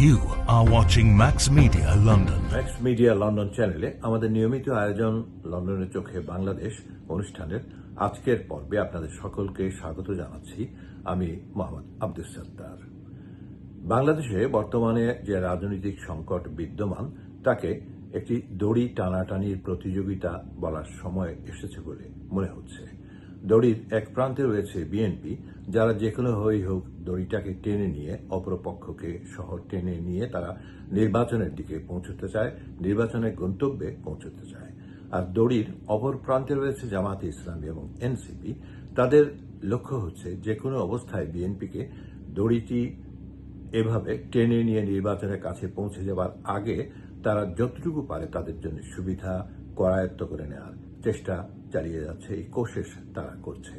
You are watching Max Media London. Max Media London চ্যানেলে আমাদের নিয়মিত আয়োজন লন্ডনের চোখে বাংলাদেশ অনুষ্ঠানের আজকের পর্বে আপনাদের সকলকে স্বাগত জানাচ্ছি আমি মোহাম্মদ আব্দুল সত্তার বাংলাদেশে বর্তমানে যে রাজনৈতিক সংকট বিদ্যমান, তাকে একটি দড়ি টানাটানির প্রতিযোগিতা বলার সময় এসেছে বলে মনে হচ্ছে দড়ির এক প্রান্তে রয়েছে বিএনপি, যারা যে হয়েই হোক দড়িটাকে টেনে নিয়ে, অপরপক্ষকে শহর টেনে নিয়ে তারা নির্বাচনের দিকে পৌঁছতে চায় নির্বাচনের গন্তব্যে পৌঁছতে চায়। আর দড়ির অপর প্রান্তে রয়েছে জামাতে ইসলামী এবং এনসিপি। তাদের লক্ষ্য হচ্ছে যে কোনো অবস্থায় বিএনপিকে দড়িটি এভাবে টেনে নিয়ে নির্বাচনের কাছে পৌঁছে যাবার আগে তারা যতটুকু পারে তাদের জন্য সুবিধা করায়ত্ত করে নেওয়ার চেষ্টা চালিয়ে যাচ্ছে। এই কোশেষ তারা করছে।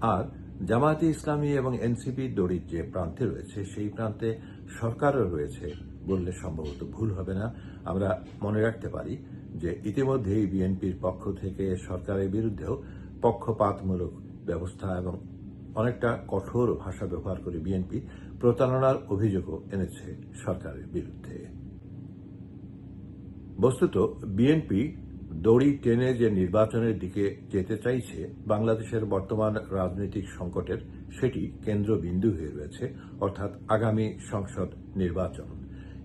আর জামায়াতে ইসলামী এবং এনসিপি দড়ির যে প্রান্তে রয়েছে, সেই প্রান্তে সরকারও রয়েছে বললে সম্ভবত ভুল হবে না। আমরা মনে রাখতে পারি যে ইতিমধ্যেই বিএনপির পক্ষ থেকে সরকারের বিরুদ্ধেও পক্ষপাতমূলক ব্যবস্থা এবং অনেকটা কঠোর ভাষা ব্যবহার করে বিএনপি প্রতারণার অভিযোগও এনেছে সরকারের বিরুদ্ধে। বস্তুত বিএনপি দড়ি টেনে যে নির্বাচনের দিকে যেতে চাইছে বাংলাদেশের বর্তমান রাজনৈতিক সংকটের, সেটি কেন্দ্রবিন্দু হয়ে রয়েছে, অর্থাৎ আগামী সংসদ নির্বাচন।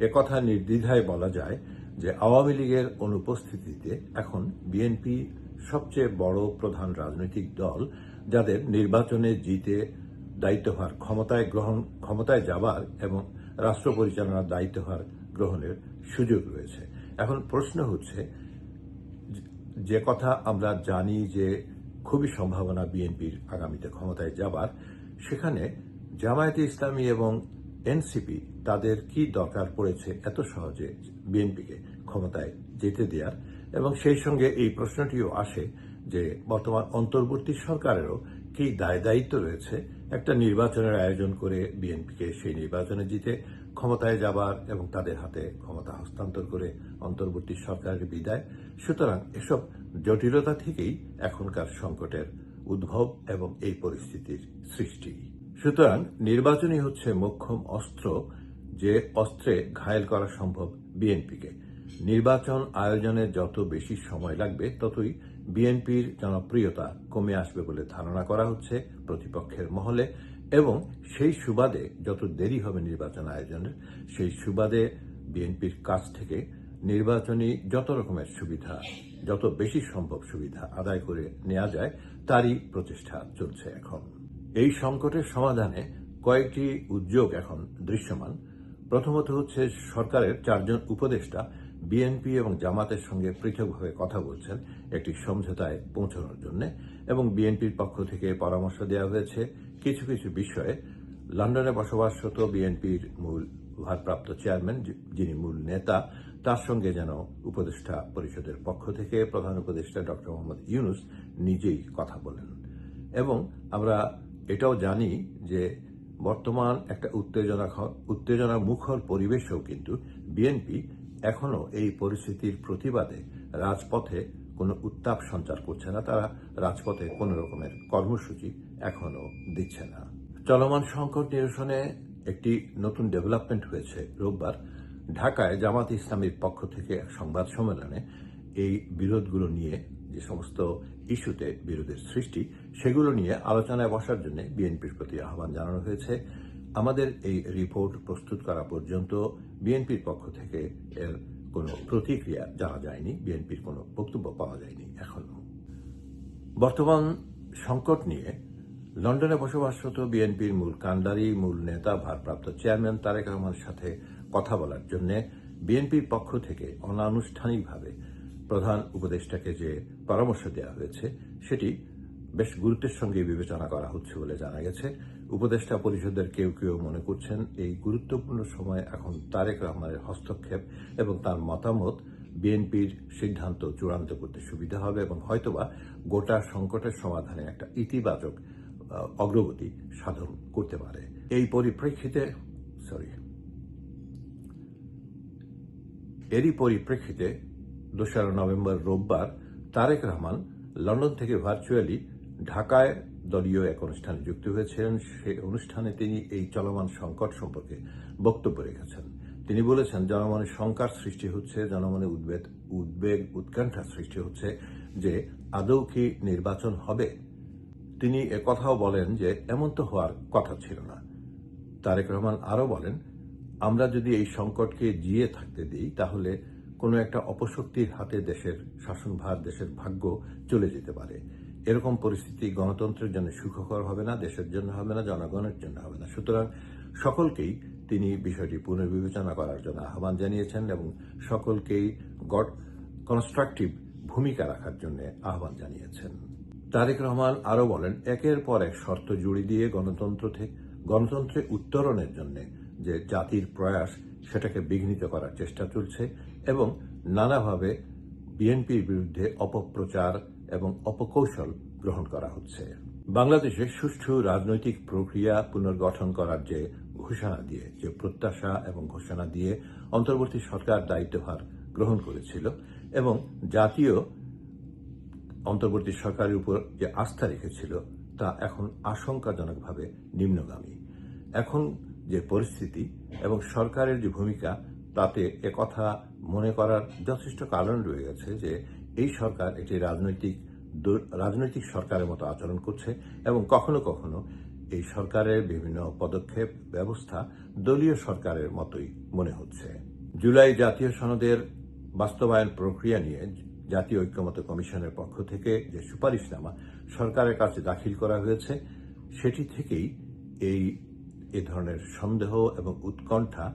একথা নির্দ্বিধায় বলা যায় যে আওয়ামী লীগের অনুপস্থিতিতে এখন বিএনপি সবচেয়ে বড় প্রধান রাজনৈতিক দল, যাদের নির্বাচনে জিতে দায়িত্বভার ক্ষমতায় গ্রহণ, ক্ষমতায় যাবার এবং রাষ্ট্র পরিচালনার দায়িত্বভার গ্রহণের সুযোগ রয়েছে। এখন প্রশ্ন হচ্ছে যে কথা আমরা জানি যে খুবই সম্ভাবনা বিএনপির আগামীতে ক্ষমতায় যাবার, সেখানে জামায়াতে ইসলামী এবং এনসিপি তাদের কি দরকার পড়েছে এত সহজে বিএনপিকে ক্ষমতায় যেতে দেওয়ার এবং সেই সঙ্গে এই প্রশ্নটিও আসে যে বর্তমান অন্তর্বর্তী সরকারেরও কি দায় দায়িত্ব রয়েছে? একটা নির্বাচনের আয়োজন করে বিএনপিকে সেই নির্বাচনে জিতে ক্ষমতায় যাবার এবং তাদের হাতে ক্ষমতা হস্তান্তর করে অন্তর্বর্তী সরকারের বিদায়। সুতরাং এসব জটিলতা থেকেই এখনকার সংকটের উদ্ভব এবং এই পরিস্থিতির সৃষ্টি। সুতরাং নির্বাচনই হচ্ছে মোক্ষম অস্ত্র যে অস্ত্রে ঘায়েল করা সম্ভব বিএনপিকে। নির্বাচন আয়োজনে যত বেশি সময় লাগবে, ততই বিএনপির জনপ্রিয়তা কমে আসবে বলে ধারণা করা হচ্ছে প্রতিপক্ষের মহলে এবং সেই সুবাদে যত দেরি হবে নির্বাচন আয়োজনের, সেই সুবাদে বিএনপির কাছ থেকে নির্বাচনী যত রকমের সুবিধা, যত বেশি সম্ভব সুবিধা আদায় করে নেওয়া যায়, তারই প্রচেষ্টা চলছে এখন। এই সংকটের সমাধানে কয়েকটি উদ্যোগ এখন দৃশ্যমান। প্রথমত হচ্ছে সরকারের চারজন উপদেষ্টা বিএনপি এবং জামাতের সঙ্গে পৃথকভাবে কথা বলছেন একটি সমঝোতায় পৌঁছানোর জন্য এবং বিএনপির পক্ষ থেকে পরামর্শ দেওয়া হয়েছে কিছু কিছু বিষয়ে। লন্ডনে বসবাসরত বিএনপির মূল ভারপ্রাপ্ত চেয়ারম্যান যিনি মূল নেতা, তার সঙ্গে যেন উপদেষ্টা পরিষদের পক্ষ থেকে প্রধান উপদেষ্টা ডক্টর মোহাম্মদ ইউনুস নিজেই কথা বলেন। এবং আমরা এটাও জানি যে বর্তমান একটা উত্তেজনা উত্তেজনা মুখর পরিবেশেও কিন্তু বিএনপি এখনও এই পরিস্থিতির প্রতিবাদে রাজপথে কোনো উত্তাপ সঞ্চার করছে না। তারা রাজপথে কোনো রকমের কর্মসূচি এখনও দিচ্ছে না। চলমান সংকট নিরসনে একটি নতুন ডেভেলপমেন্ট হয়েছে রোববার। ঢাকায় জামাত ইসলামীর পক্ষ থেকে সংবাদ সম্মেলনে এই বিরোধগুলো নিয়ে যে সমস্ত ইস্যুতে বিরোধের সৃষ্টি, সেগুলো নিয়ে আলোচনায় বসার জন্য বিএনপির প্রতি আহ্বান জানানো হয়েছে। আমাদের এই রিপোর্ট প্রস্তুত করা পর্যন্ত বিএনপির পক্ষ থেকে এর কোনো প্রতিক্রিয়া জানা যায়নি, বিএনপির কোনো বক্তব্য পাওয়া যায়নি এখনও। বর্তমান সংকট নিয়ে লন্ডনে বসবাসরত বিএনপির মূল কান্ডারি মূল নেতা, ভারপ্রাপ্ত চেয়ারম্যান তারেক রহমানের সাথে কথা বলার জন্য বিএনপির পক্ষ থেকে অনানুষ্ঠানিকভাবে প্রধান উপদেষ্টাকে যে পরামর্শ দেওয়া হয়েছে, সেটি বেশ গুরুত্বের সঙ্গে বিবেচনা করা হচ্ছে বলে জানা গেছে। উপদেষ্টা পরিষদের কেউ কেউ মনে করছেন এই গুরুত্বপূর্ণ সময় এখন তারেক রহমানের হস্তক্ষেপ এবং তার মতামত বিএনপির সিদ্ধান্ত চূড়ান্ত করতে সুবিধা হবে এবং হয়তোবা গোটা সংকটের সমাধানে একটা ইতিবাচক অগ্রগতি সাধন করতে পারে। এই পরিপ্রেক্ষিতে সরি এরই পরিপ্রেক্ষিতে দোসরা নভেম্বর রোববার তারেক রহমান লন্ডন থেকে ভার্চুয়ালি ঢাকায় দলীয় এক অনুষ্ঠানে যুক্ত হয়েছিলেন। সেই অনুষ্ঠানে তিনি এই চলমান সংকট সম্পর্কে বক্তব্য রেখেছেন। তিনি বলেছেন, জনমনে শঙ্কার সৃষ্টি হচ্ছে, জনমনে উদ্বেগ উদ্বেগ উৎকণ্ঠার সৃষ্টি হচ্ছে যে আদৌ কি নির্বাচন হবে। তিনি কথাও বলেন যে এমন তো হওয়ার কথা ছিল না। তারেক রহমান আরও বলেন, আমরা যদি এই সংকটকে জিয়ে থাকতে দিই, তাহলে কোনো একটা অপশক্তির হাতে দেশের শাসনভার, দেশের ভাগ্য চলে যেতে পারে। এরকম পরিস্থিতি গণতন্ত্রের জন্য সুখকর হবে না, দেশের জন্য হবে না, জনগণের জন্য হবে না। সুতরাং সকলকেই তিনি বিষয়টি পুনর্বিবেচনা করার জন্য আহ্বান জানিয়েছেন এবং সকলকেই গড কনস্ট্রাকটিভ ভূমিকা রাখার জন্য আহ্বান জানিয়েছেন। তারেক রহমান আরও বলেন, একের পর এক শর্ত জুড়ি দিয়ে গণতন্ত্র থেকে গণতন্ত্রে উত্তরণের জন্য যে জাতির প্রয়াস, সেটাকে বিঘ্নিত করার চেষ্টা চলছে এবং নানাভাবে বিএনপির বিরুদ্ধে অপপ্রচার এবং অপকৌশল গ্রহণ করা হচ্ছে। বাংলাদেশে সুষ্ঠু রাজনৈতিক প্রক্রিয়া পুনর্গঠন করার যে ঘোষণা দিয়ে, যে প্রত্যাশা এবং ঘোষণা দিয়ে অন্তর্বর্তী সরকার দায়িত্বভার গ্রহণ করেছিল এবং জাতীয় অন্তর্বর্তী সরকারের উপর যে আস্থা রেখেছিল, তা এখন আশঙ্কাজনকভাবে নিম্নগামী। এখন যে পরিস্থিতি এবং সরকারের যে ভূমিকা, তাতে একথা মনে করার যথেষ্ট কারণ রয়ে গেছে যে এই সরকার একটি রাজনৈতিক রাজনৈতিক সরকারের মতো আচরণ করছে এবং কখনো কখনো এই সরকারের বিভিন্ন পদক্ষেপ ব্যবস্থা দলীয় সরকারের মতোই মনে হচ্ছে। জুলাই জাতীয় সনদের বাস্তবায়ন প্রক্রিয়া নিয়ে জাতীয় ঐক্যমত কমিশনের পক্ষ থেকে যে সুপারিশনামা সরকারের কাছে দাখিল করা হয়েছে, সেটি থেকেই এই, এ ধরনের সন্দেহ এবং উৎকণ্ঠা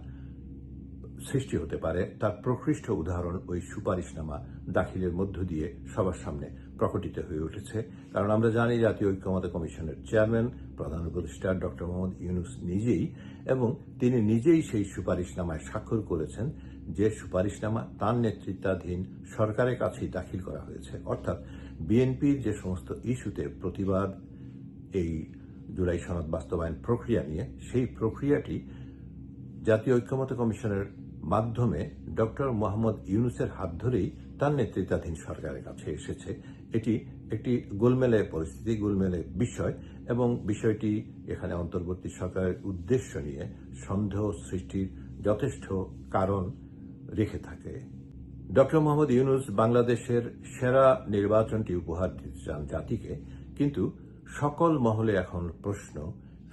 সৃষ্টি হতে পারে, তার প্রকৃষ্ট উদাহরণ ওই সুপারিশনামা দাখিলের মধ্য দিয়ে সবার সামনে প্রকটিত হয়ে উঠেছে। কারণ আমরা জানি জাতীয় ঐক্যমত কমিশনের চেয়ারম্যান, প্রধান উপদেষ্টা ডক্টর মোহাম্মদ ইউনুস নিজেই এবং তিনি নিজেই সেই সুপারিশনামায় স্বাক্ষর করেছেন, যে সুপারিশনামা তার নেতৃত্বাধীন সরকারের কাছেই দাখিল করা হয়েছে। অর্থাৎ বিএনপির যে সমস্ত ইস্যুতে প্রতিবাদ, এই জুলাই সনদ বাস্তবায়ন প্রক্রিয়া নিয়ে, সেই প্রক্রিয়াটি জাতীয় ঐক্যমত কমিশনের মাধ্যমে ডক্টর মোহাম্মদ ইউনুসের হাত ধরেই তার নেতৃত্বাধীন সরকারের কাছে এসেছে। এটি একটি গোলমেলে পরিস্থিতি, গোলমেলে বিষয় এবং বিষয়টি এখানে অন্তর্বর্তী সরকারের উদ্দেশ্য নিয়ে সন্দেহ সৃষ্টির যথেষ্ট কারণ রেখে থাকে। ডক্টর মোহাম্মদ ইউনুস বাংলাদেশের সেরা নির্বাচনটি উপহার দিতে চান জাতিকে, কিন্তু সকল মহলে এখন প্রশ্ন,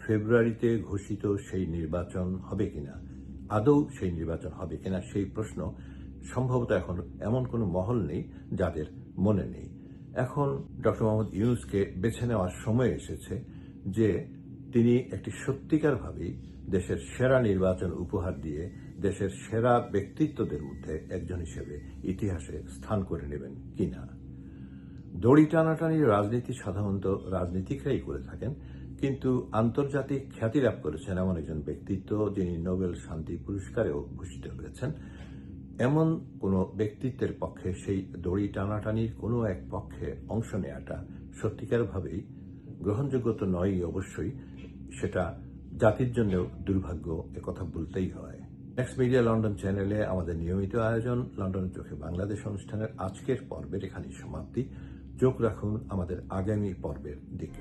ফেব্রুয়ারিতে ঘোষিত সেই নির্বাচন হবে কিনা? আদৌ সেই নির্বাচন হবে কিনা সেই প্রশ্ন সম্ভবত এখন এমন কোনো মহল নেই যাদের মনে নেই। এখন ডক্টর মোহাম্মদ ইউনুসকে বেছে নেওয়ার সময় এসেছে যে তিনি একটি সত্যিকারভাবেই দেশের সেরা নির্বাচন উপহার দিয়ে দেশের সেরা ব্যক্তিত্বদের মধ্যে একজন হিসেবে ইতিহাসে স্থান করে নেবেন কিনা। দড়ি টানাটানির রাজনীতি সাধারণত রাজনীতিকরাই করে থাকেন কিন্তু আন্তর্জাতিক খ্যাতি লাভ করেছেন এমন একজন ব্যক্তিত্ব যিনি নোবেল শান্তি পুরস্কারেও ভূষিত হয়েছেন। এমন কোনো ব্যক্তিত্বের পক্ষে সেই দড়ি টানাটানির কোনো এক পক্ষে অংশ নেওয়াটা সত্যিকারভাবেই গ্রহণযোগ্য তো নয়ই অবশ্যই, সেটা জাতির জন্যও দুর্ভাগ্য একথা বলতেই হয়। নেক্সট মিডিয়া লন্ডন চ্যানেলে আমাদের নিয়মিত আয়োজন, লন্ডন চোখে বাংলাদেশ অনুষ্ঠানের আজকের পর্বের এখানেই সমাপ্তি। চোখ রাখুন আমাদের আগামী পর্বের দিকে।